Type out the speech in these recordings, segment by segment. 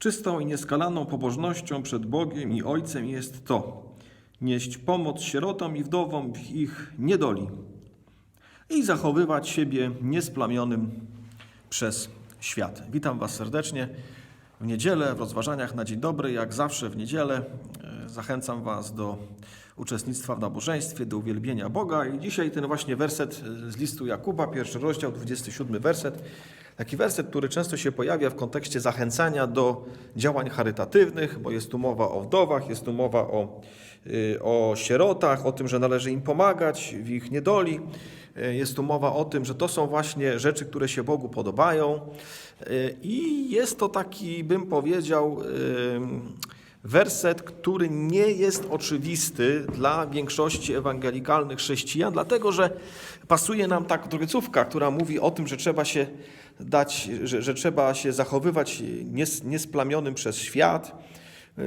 Czystą i nieskalaną pobożnością przed Bogiem i Ojcem jest to nieść pomoc sierotom i wdowom w ich niedoli i zachowywać siebie niesplamionym przez świat. Witam Was serdecznie w niedzielę, w rozważaniach na dzień dobry. Jak zawsze w niedzielę zachęcam Was do uczestnictwa w nabożeństwie, do uwielbienia Boga. I dzisiaj ten właśnie werset e, z listu Jakuba, pierwszy rozdział, 27 werset. Taki werset, który często się pojawia w kontekście zachęcania do działań charytatywnych, bo jest tu mowa o wdowach, jest tu mowa o, y, o sierotach, o tym, że należy im pomagać w ich niedoli. Y, Jest tu mowa o tym, że to są właśnie rzeczy, które się Bogu podobają. I jest to taki, bym powiedział, werset, który nie jest oczywisty dla większości ewangelikalnych chrześcijan, dlatego że pasuje nam tak trójcówka, która mówi o tym, że trzeba się dać, że, że trzeba się zachowywać nies, niesplamionym przez świat,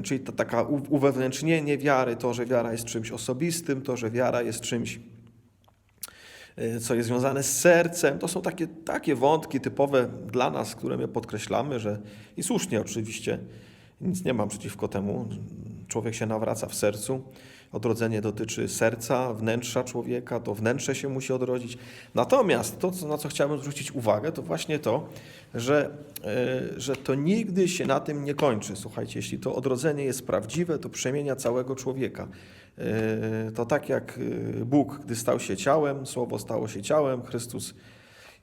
czyli to taka uwewnętrznienie wiary, to, że wiara jest czymś osobistym, to, że wiara jest czymś y, co jest związane z sercem. To są takie, takie wątki typowe dla nas, które my podkreślamy, że i słusznie oczywiście, nic nie mam przeciwko temu. Człowiek się nawraca w sercu. Odrodzenie dotyczy serca, wnętrza człowieka, to wnętrze się musi odrodzić. Natomiast to, na co chciałbym zwrócić uwagę, to właśnie to, że, e, że to nigdy się na tym nie kończy. Słuchajcie, jeśli to odrodzenie jest prawdziwe, to przemienia całego człowieka. E, To tak jak e, Bóg, gdy stał się ciałem, Słowo stało się ciałem, Chrystus,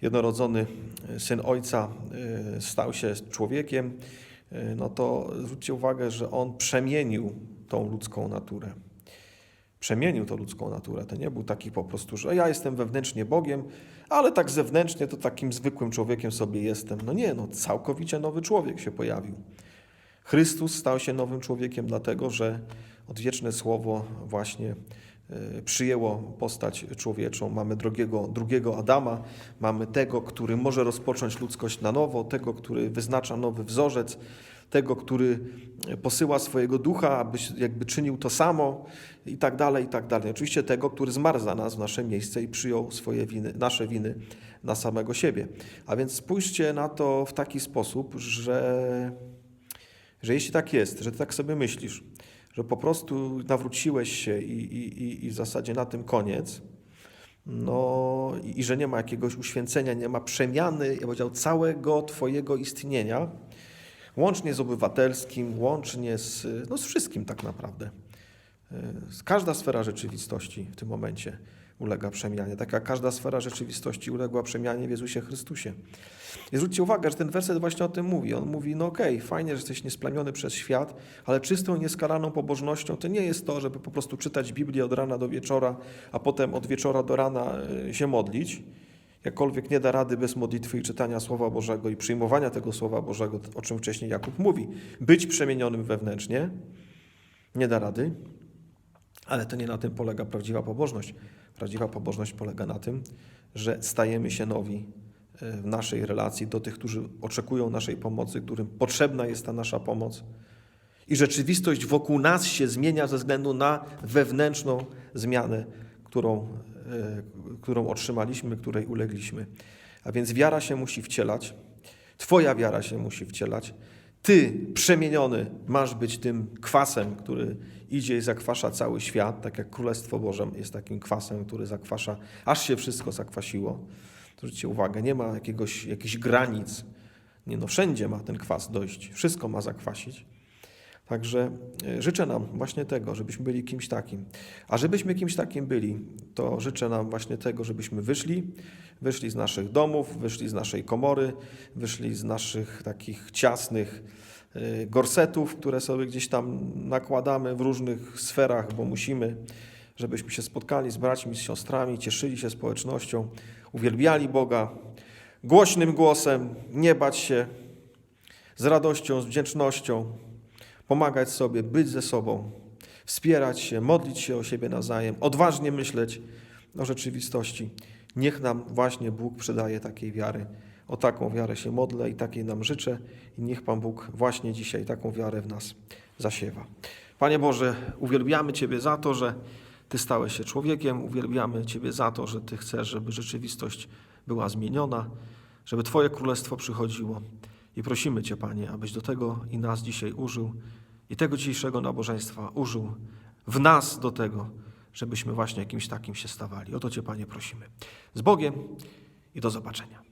jednorodzony Syn Ojca, stał się człowiekiem, no to zwróćcie uwagę, że On przemienił tą ludzką naturę. Przemienił tą ludzką naturę. To nie był taki po prostu, że ja jestem wewnętrznie Bogiem, ale tak zewnętrznie to takim zwykłym człowiekiem sobie jestem. No nie, no całkowicie nowy człowiek się pojawił. Chrystus stał się nowym człowiekiem, dlatego że odwieczne słowo właśnie e, przyjęło postać człowieczą. Mamy drugiego, drugiego Adama, mamy tego, który może rozpocząć ludzkość na nowo, tego, który wyznacza nowy wzorzec, tego, który posyła swojego ducha, aby jakby czynił to samo i tak dalej, i tak dalej. Oczywiście tego, który zmarł za nas w nasze miejsce i przyjął swoje winy, nasze winy na samego siebie. A więc spójrzcie na to w taki sposób, że że jeśli tak jest, że ty tak sobie myślisz, że po prostu nawróciłeś się i, i, i- w zasadzie na tym koniec, no i, i że nie ma jakiegoś uświęcenia, nie ma przemiany, ja powiedział, całego twojego istnienia, łącznie z obywatelskim, łącznie z, no, z wszystkim tak naprawdę. Y, Każda sfera rzeczywistości w tym momencie ulega przemianie, tak jak każda sfera rzeczywistości uległa przemianie w Jezusie Chrystusie. I zwróćcie uwagę, że ten werset właśnie o tym mówi. On mówi, no okej, fajnie, że jesteś niesplamiony przez świat, ale czystą, nieskalaną pobożnością to nie jest to, żeby po prostu czytać Biblię od rana do wieczora, a potem od wieczora do rana y, się modlić. Jakkolwiek nie da rady bez modlitwy i czytania Słowa Bożego i przyjmowania tego Słowa Bożego, o czym wcześniej Jakub mówi, być przemienionym wewnętrznie, nie da rady, ale to nie na tym polega prawdziwa pobożność. Prawdziwa pobożność polega na tym, że stajemy się nowi e, w naszej relacji do tych, którzy oczekują naszej pomocy, którym potrzebna jest ta nasza pomoc. I rzeczywistość wokół nas się zmienia ze względu na wewnętrzną zmianę, którą, e, którą otrzymaliśmy, której ulegliśmy. A więc wiara się musi wcielać, Twoja wiara się musi wcielać. Ty, przemieniony, masz być tym kwasem, który idzie i zakwasza cały świat, tak jak Królestwo Boże jest takim kwasem, który zakwasza, aż się wszystko zakwasiło. Zwróćcie uwagę, nie ma jakiegoś, jakichś granic. Nie no, wszędzie ma ten kwas dojść, wszystko ma zakwasić. Także e, życzę nam właśnie tego, żebyśmy byli kimś takim. A żebyśmy kimś takim byli, to życzę nam właśnie tego, żebyśmy wyszli, wyszli z naszych domów, wyszli z naszej komory, wyszli z naszych takich ciasnych e, gorsetów, które sobie gdzieś tam nakładamy w różnych sferach, bo musimy, żebyśmy się spotkali z braćmi, z siostrami, cieszyli się społecznością, uwielbiali Boga głośnym głosem, nie bać się, z radością, z wdzięcznością, pomagać sobie, być ze sobą, wspierać się, modlić się o siebie nawzajem, odważnie myśleć o rzeczywistości. Niech nam właśnie Bóg przydaje takiej wiary. O taką wiarę się modlę i takiej nam życzę i niech Pan Bóg właśnie dzisiaj taką wiarę w nas zasiewa. Panie Boże, uwielbiamy Ciebie za to, że Ty stałeś się człowiekiem, uwielbiamy Ciebie za to, że Ty chcesz, żeby rzeczywistość była zmieniona, żeby Twoje królestwo przychodziło. I prosimy Cię, Panie, abyś do tego i nas dzisiaj użył i tego dzisiejszego nabożeństwa użył w nas do tego, żebyśmy właśnie jakimś takim się stawali. O to Cię, Panie, prosimy. Z Bogiem i do zobaczenia.